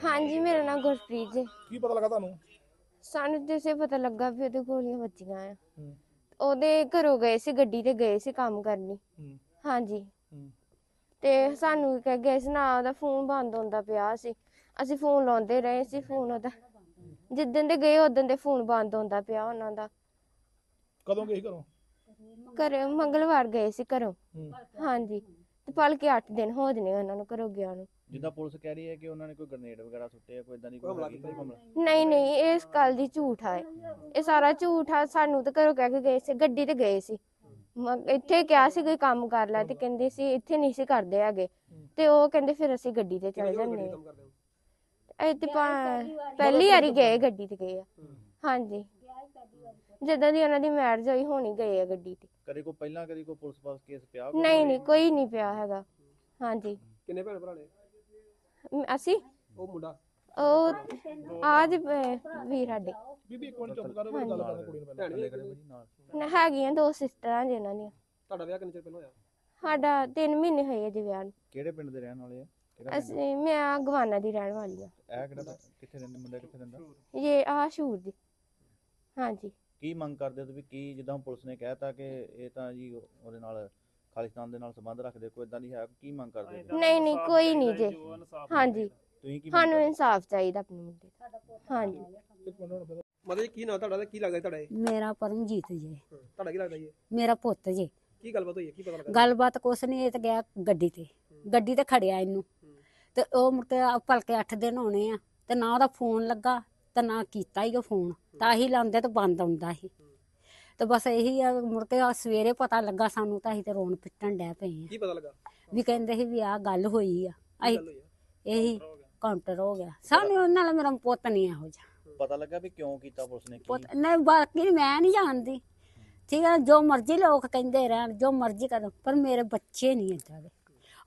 ਹਾਂਜੀ ਮੇਰਾ ਨਾਮ ਗੁਰਪ੍ਰੀਤ ਜੀ। ਕੀ ਪਤਾ ਲੱਗਾ ਤੁਹਾਨੂੰ? ਸਾਨੂੰ ਜਿਸੇ ਪਤਾ ਲੱਗਾ ਵੀ ਉਹਦੇ ਗੋਲੀਆਂ ਵੱਜੀਆਂ ਆ। ਹੂੰ। ਉਹਦੇ ਘਰੋਂ ਗਏ ਸੀ ਗੱਡੀ ਤੇ ਗਏ ਸੀ ਕੰਮ ਕਰਨੀ। ਹੂੰ। ਹਾਂਜੀ। ਹੂੰ। ਤੇ ਸਾਨੂੰ ਕਹਿ ਗਏ ਸੀ ਨਾ ਉਹਦਾ ਫੋਨ ਬੰਦ ਹੁੰਦਾ ਪਿਆ ਸੀ। ਅਸੀਂ ਫੋਨ ਲਾਉਂਦੇ ਰਹੇ ਸੀ ਫੋਨ ਉਹਦਾ। ਜਿੱਦਣ ਦੇ ਗਏ ਉਦੋਂ ਦੇ ਫੋਨ ਬੰਦ ਹੁੰਦਾ ਪਿਆ ਉਹਨਾਂ ਦਾ। ਕਦੋਂ ਗਏ ਸੀ ਘਰੋਂ? ਘਰੇ ਮੰਗਲਵਾਰ ਗਏ ਸੀ ਘਰੋਂ। ਹੂੰ। ਹਾਂਜੀ। ਤੇ ਭਲਕੇ 8 ਦਿਨ ਹੋ ਜਨੇ ਉਹਨਾਂ ਨੂੰ ਘਰੋਂ ਗਿਆ ਨੂੰ। ਜਿੱਦਾਂ ਪੁਲਿਸ ਕਹਿ ਰਹੀ ਹੈ ਕਿ ਉਹਨਾਂ ਨੇ ਕੋਈ ਗ੍ਰਨੇਡ ਵਗੈਰਾ ਸੁੱਟੇ ਆ ਕੋਈ ਇਦਾਂ ਦੀ ਕੋਈ ਹਮਲਾ ਨਹੀਂ ਨਹੀਂ ਇਹ ਇਸ ਗੱਲ ਦੀ ਝੂਠ ਆ। ਇਹ। ਇਹ ਸਾਰਾ ਝੂਠ ਆ ਸਾਨੂੰ ਤਾਂ ਘਰੋਂ ਕਹਿ ਕੇ ਗਏ ਸੀ ਗੱਡੀ ਤੇ ਗਏ ਸੀ। ਮ- ਇੱਥੇ ਕਿਹਾ ਸੀ ਕੋਈ ਕੰਮ ਕਰ ਲੈ ਤੇ ਕਹਿੰਦੇ ਸੀ ਇੱਥੇ ਨਹੀਂ ਸੀ ਕਰਦੇ ਹੈਗੇ। ਤੇ ਉਹ ਕਹਿੰਦੇ ਫਿਰ ਅਸੀਂ ਗੱਡੀ ਤੇ ਚਲੇ ਜਾਂਦੇ ਹਾਂ। ਇਹ ਤੇ ਪਾ- ਪਹਿਲੀ ਵਾਰੀ। ਗਏ ਗੱਡੀ ਤੇ ਗਏ ਆ। ਹਾਂਜੀ। ਜਦੋਂ ਦੀ ਉਹਨਾਂ ਦੀ ਮੈਰਿਜ ਹੋਈ ਹੋਣੀ ਗਏ ਆ ਗੱਡੀ ਤੇ। ਕਦੇ ਕੋਈ ਪਹਿਲਾਂ ਕਦੀ ਕੋਈ ਪੁਲਿਸ ਪਾਸ ਕੇਸ ਪਿਆ ਕੋਈ? ਨਹੀਂ ਨਹੀਂ ਕੋਈ ਨਹੀਂ ਪਿਆ ਹੈਗਾ। ਹਾਂਜੀ। ਕਿੰਨੇ ਭੈਣ ਭਰਾ ਨੇ? ਮ- ਅਸੀਂ? ਉਹ ਮੁੰਡਾ। ਉਹ ਆਜ ਵੀਰ ਸਾਡੇ। ਬੀਬੀ ਇੱਕ ਮਿੰਟ ਚੁੱਪ ਕਰੋ ਮੇਰੀ ਗੱਲ ਕਰਨ ਕੁੜੀ ਨੂੰ ਪਹਿਲਾਂ। ਭੈਣ ਵੀ ਨਾਲ ਨ- ਹੈਗੀਆਂ ਦੋ ਸਿਸਟਰਾਂ ਜਿਨ੍ਹਾਂ ਦੀਆਂ। ਤੁਹਾਡਾ ਵਿਆਹ ਕਿੰਨੇ ਚਿਰ ਪਹਿਲਾਂ ਹੋਇਆ? ਸਾਡਾ 3 ਮਹੀਨੇ ਹੋਏ ਆ ਜੀ ਵਿਆਹ ਨੂੰ। ਕਿਹੜੇ ਪਿੰਡ ਦੇ ਰਹਿਣ ਵਾਲੇ ਆ? ਕਿਹੜਾ ਪਿੰਡ? ਅਸੀਂ ਮੈਂ ਗਵਾਨਾ ਦੀ ਰਹਿਣ ਵਾਲੀ ਆ। ਇਹ ਕਿਹੜਾ ਪਿੰਡ? ਕਿੱਥੇ ਰਹਿੰਦੇ ਮੁੰਡਾ ਕਿੱਥੇ ਰਹਿੰਦਾ? ਇਹ ਆ ਸ਼ੂਰ ਦੀ। ਹਾਂਜੀ। ਕੀ ਮੰਗ ਕਰਦੇ ਹੋ ਤੁਸੀਂ? ਕੀ ਜਿੱਦਾਂ ਹੁਣ ਪੁਲਿਸ ਨੇ ਕਹਿਤਾ ਕਿ ਇਹ ਤਾਂ ਜੀ ਉਹ- ਉਹਦੇ ਨਾਲ ਖਾਲਿਸਤਾਨ ਦੇ ਨਾਲ ਸੰਬੰਧ ਰੱਖਦੇ ਕੋਈ ਇਦਾਂ ਦੀ ਹੈ? ਕੀ ਮੰਗ ਕਰਦੇ ਹੋ? ਨਹੀਂ ਨਹੀਂ ਕੋਈ ਨਹੀਂ ਜੀ। ਹਾਂਜੀ। ਤੁਸੀਂ ਕੀ ਮੰਗ ਸਾਨੂੰ ਇਨਸਾਫ ਚਾਹੀਦਾ ਆਪਣੇ ਮੁੰਡੇ ਦਾ ਹਾਂਜੀ। ਮਤਲਬ ਕੀ ਨਾਂ ਤੁਹਾਡਾ ਤੇ ਕੀ ਲੱਗਦਾ ਤੁਹਾਡਾ ਇਹ? ਮੇਰਾ ਪਰਮਜੀਤ ਜੀ। ਤੁਹਾਡਾ ਕੀ ਲੱਗਦਾ ਜੀ? ਇਹ? ਮੇਰਾ ਪੁੱਤ ਜੀ। ਕੀ ਗੱਲਬਾਤ ਹੋਈ ਹੈ? ਕੀ ਪਤਾ ਲੱਗਾ? ਗੱਲਬਾਤ ਕੁਛ ਨਹੀਂ ਇਹ ਤਾਂ ਗਿਆ ਗੱਡੀ ਤੇ। ਗੱਡੀ ਤੇ ਖੜਿਆ ਇਹਨੂੰ। ਤੇ ਉਹ ਮੁੜ ਕੇ ਆ ਭਲਕੇ 8 ਦਿਨ ਹੋਣੇ ਆ ਤੇ ਨਾ ਉਹਦਾ ਫੋਨ ਲੱਗਾ ਤੇ ਨਾ ਕੀਤਾ ਹੀ ਉਹ ਫੋਨ। ਤਾਂ ਹੀ ਲਾਉਂਦੇ ਤੇ ਬੰਦ ਆਉਂਦਾ ਸੀ ਤੇ ਬਸ ਇਹੀ ਆ ਮੁੜ ਕੇ ਆ ਸਵੇਰੇ ਪਤਾ ਲੱਗਾ ਸਾਨੂੰ ਤਾਂ ਅਸੀਂ ਤੇ ਰੋਣ ਪਿੱਟਣ ਡੈ ਪਏ ਆ। ਕੀ ਪਤਾ ਲੱਗਾ? ਵੀ ਕਹਿੰਦੇ ਸੀ ਵੀ ਆਹ ਗੱਲ ਹੋਈ ਆ। ਅਸੀਂ ਗੱਲ ਹੋਈ ਹੈ ਇਹੀ ਕਾਊਂਟਰ ਹੋ ਗਿਆ। ਸਾਨੂੰ ਉਹਨਾਂ ਨਾਲ ਮੇਰਾ ਪੁੱਤ ਨਹੀਂ ਇਹੋ ਜਿਹਾ। ਪਤਾ ਲੱਗਾ ਵੀ ਕਿਉਂ ਕੀਤਾ ਪੁਲਿਸ ਨੇ? ਕੀ ਪੁੱਤ ਨਹੀਂ ਬਾਕੀ ਮੈਂ ਨਹੀਂ ਜਾਣਦੀ। ਠੀਕ ਹੈ ਜੋ ਮਰਜ਼ੀ ਲੋਕ ਕਹਿੰਦੇ ਰਹਿਣ ਜੋ ਮਰਜ਼ੀ ਕਰਨ ਪਰ ਮੇਰੇ ਬੱਚੇ ਨਹੀਂ ਏਦਾਂ ਦੇ।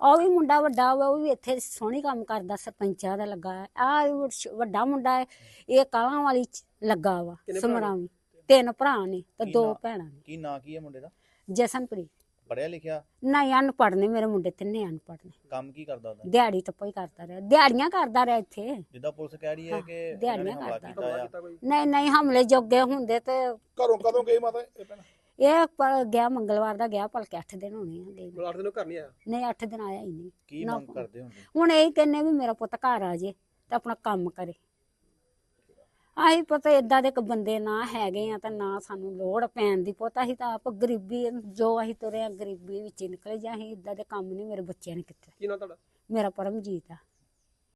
ਉਹ ਵੀ ਮੁੰਡਾ ਵੱਡਾ ਵਾ ਉਹ ਵੀ ਇੱਥੇ ਸੋਹਣੀ ਕੰਮ ਕਰਦਾ ਸਰਪੰਚਾਂ ਦਾ ਲੱਗਾ ਆ ਵੱਡਾ ਮੁੰਡਾ ਹੈ ਇਹ ਕਾਲਾਂ ਵਾਲੀ ਚ ਲੱਗਾ ਵਾ ਕਿੰਨੇ ਭਰਾ ਨੇ? ਸਮਰਾਵੀ ਤਿੰਨ ਭਰਾ ਨੇ ਤੇ ਕੀ ਦੋ ਨਾਂ? ਭੈਣਾਂ ਨੇ। ਕੀ ਨਾਂ ਕੀ ਹੈ ਮੁੰਡੇ ਦਾ? ਜਸਨਪ੍ਰੀਤ। ਪੜਿਆ ਲਿਖਿਆ? ਨਹੀਂ ਅਨਪੜ੍ਹ ਨੇ ਮੇਰੇ ਮੁੰਡੇ ਤਿੰਨੇ ਅਨਪੜ੍ਹ ਨੇ। ਕੰਮ ਕੀ ਕਰਦਾ ਉਹਦਾ? ਦਿਹਾੜੀ ਤੱਪਾ ਹੀ ਕਰਦਾ ਰਿਹਾ। ਦਿਹਾੜੀਆਂ ਕਰਦਾ ਰਿਹਾ ਇੱਥੇ। ਜਿੱਦਾਂ ਪੁਲਿਸ ਕਹਿ ਰਹੀ ਹੈ ਕਿ ਇਹਨਾਂ ਨੇ ਦਿਹਾੜੀਆਂ ਹਮਲਾ ਕਰਦਾ। ਕੀਤਾ ਆ ਨਹੀਂ ਨਹੀਂ ਹਮਲੇ ਜੋਗੇ ਹੁੰਦੇ ਤੇ ਘਰੋਂ ਕਦੋਂ ਗਈ ਮਾਤਾ ਇਹ ਭੈਣ? ਇਹ ਪ- ਗਿਆ ਮੰਗਲਵਾਰ ਦਾ ਗਿਆ ਭਲਕੇ 8 ਦਿਨ ਹੋਣੇ ਆ ਗਏ ਨੂੰ। 8 ਦਿਨੋਂ ਘਰ ਨਹੀਂ ਆਇਆ? ਨਹੀਂ 8 ਦਿਨ ਆਇਆ ਹੀ ਨਹੀਂ। ਕੀ ਨਾ ਮੰਗ ਫੋਨ। ਕਰਦੇ ਹੁੰਦੇ ਹੁਣ? ਇਹ ਕਹਿੰਨੇ ਵੀ ਮੇਰਾ ਪੁੱਤ ਘਰ ਆ ਜੇ ਤੇ ਆਪਣਾ ਕੰਮ ਕਰੇ। ਆਹੀ ਪਤਾ ਇਦਾਂ ਦੇ ਇੱਕ ਬੰਦੇ ਨਾ ਹੈਗੇ ਆ ਤਾਂ ਨਾ ਸਾਨੂੰ ਲੋੜ ਪੈਣ ਦੀ। ਪੁੱਤ ਅਸੀਂ ਤਾਂ ਆਪ ਗਰੀਬੀ ਜੋ ਅਸੀਂ ਤੁਰੇ ਆ ਗਰੀਬੀ ਵਿੱਚ ਹੀ ਨਿਕਲੇ ਜਾਂ ਅਸੀਂ ਇਦਾਂ ਦੇ ਕੰਮ ਨਹੀਂ ਮੇਰੇ ਬੱਚਿਆਂ ਨੇ ਕੀਤੇ। ਕੀ ਨਾਂ ਤੁਹਾਡਾ? ਮੇਰਾ ਪਰਮਜੀਤ ਆ।